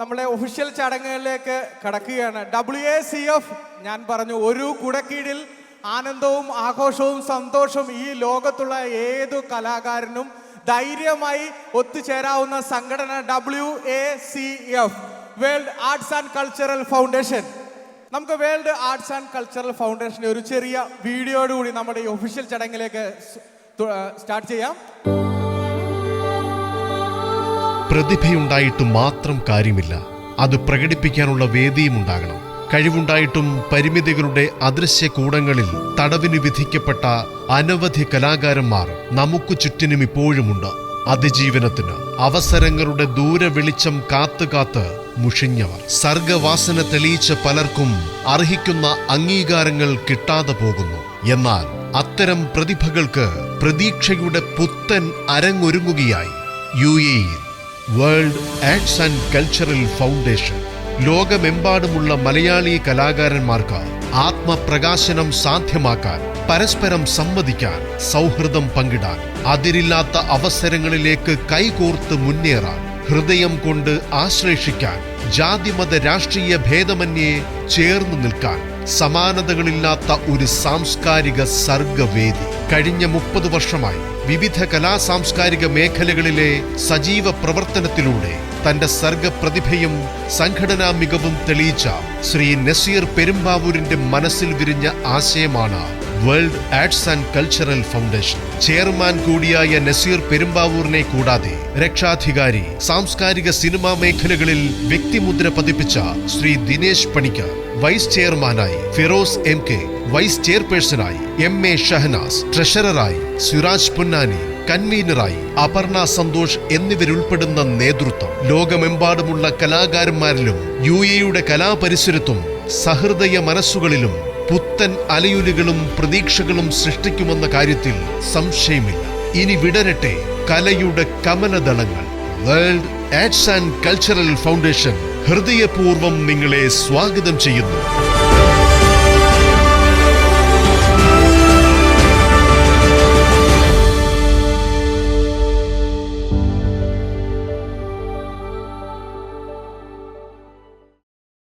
നമ്മളെ ഒഫീഷ്യൽ ചടങ്ങുകളിലേക്ക് കടക്കുകയാണ്. W A C F ഞാൻ പറഞ്ഞു ഒരു കുടക്കീഴിൽ ആനന്ദവും ആഘോഷവും സന്തോഷവും ഈ ലോകത്തുള്ള ഏതു കലാകാരനും ധൈര്യമായി ഒത്തുചേരാവുന്ന സംഘടന W A C F world arts and cultural foundation നമുക്ക് വേൾഡ് ആർട്സ് ആൻഡ് കൾച്ചറൽ ഫൗണ്ടേഷന്റെ ഒരു ചെറിയ വീഡിയോയോടുകൂടി നമ്മുടെ ഈ ഒഫീഷ്യൽ ചടങ്ങിലേക്ക് സ്റ്റാർട്ട് ചെയ്യാം. പ്രതിഭയുണ്ടായിട്ട് മാത്രം കാര്യമില്ല. അത് പ്രകടിപ്പിക്കാനുള്ള വേദിയും ഉണ്ടാകണം. കഴിവുണ്ടായിട്ടും പരിമിതികളുടെ അദൃശ്യ കൂടങ്ങളിൽ തടവിന് വിധിക്കപ്പെട്ട അനവധി കലാകാരന്മാർ നമുക്ക് ചുറ്റിനും ഇപ്പോഴുമുണ്ട്. അതിജീവനത്തിന് അവസരങ്ങളുടെ ദൂര വെളിച്ചം കാത്തു കാത്ത് മുഷിഞ്ഞവർ. സർഗവാസന തെളിയിച്ച പലർക്കും അർഹിക്കുന്ന അംഗീകാരങ്ങൾ കിട്ടാതെ പോകുന്നു. എന്നാൽ അത്തരം പ്രതിഭകൾക്ക് പ്രതീക്ഷയുടെ പുത്തൻ അരങ്ങൊരുങ്ങുകയായി. യു എയിൽ world arts and cultural foundation ലോകമെമ്പാടുമുള്ള മലയാളി കലാകാരന്മാർക്ക് ആത്മപ്രകാശനം സാധ്യമാക്കാൻ പരസ്പരം സംവദിക്കാൻ സൗഹൃദം പങ്കിടാൻ അതിരില്ലാത്ത അവസരങ്ങളിലേക്ക് കൈകോർത്ത് മുന്നേറാൻ ഹൃദയം കൊണ്ട് ആശ്ലേഷിക്കാൻ ജാതിമത രാഷ്ട്രീയ ഭേദമന്യേ ചേർന്നു നിൽക്കാൻ സമാനതകളില്ലാത്ത ഒരു സാംസ്കാരിക സർഗവേദി. കഴിഞ്ഞ മുപ്പത് വർഷമായി വിവിധ കലാ സാംസ്കാരിക മേഖലകളിലെ സജീവ പ്രവർത്തനത്തിലൂടെ തന്റെ സർഗപ്രതിഭയും സംഘടനാ മികവും തെളിയിച്ച ശ്രീ നസീർ പെരുമ്പാവൂരിന്റെ മനസ്സിൽ വിരിഞ്ഞ ആശയമാണ് world arts and cultural foundation. Chairman കൂടിയായ നസീർ പെരുമ്പാവൂരിനെ കൂടാതെ രക്ഷാധികാരി സാംസ്കാരിക സിനിമാ മേഖലകളിൽ വ്യക്തിമുദ്ര പതിപ്പിച്ച ശ്രീ ദിനേശ് പണിക്കർ വൈസ് ചെയർമാനായി ഫിറോസ് എം കെ വൈസ് ചെയർപേഴ്സണായി എം എ ഷഹനാസ് ട്രഷററായി സുരാജ് പുന്നാനി കൺവീനറായി അപർണ സന്തോഷ് എന്നിവരുൾപ്പെടുന്ന നേതൃത്വം. ലോകമെമ്പാടുമുള്ള കലാകാരന്മാരിലും യു എയുടെ കലാപരിസരത്തും സഹൃദയ മനസ്സുകളിലും പുത്തൻ അലയുലുകളും പ്രതീക്ഷകളും സൃഷ്ടിക്കുമെന്ന കാര്യത്തിൽ സംശയമില്ല. ഇനി വിടരട്ടെ കലയുടെ കമലദളങ്ങൾ. World arts and cultural foundation ഹൃദയപൂർവം നിങ്ങളെ സ്വാഗതം ചെയ്യുന്നു.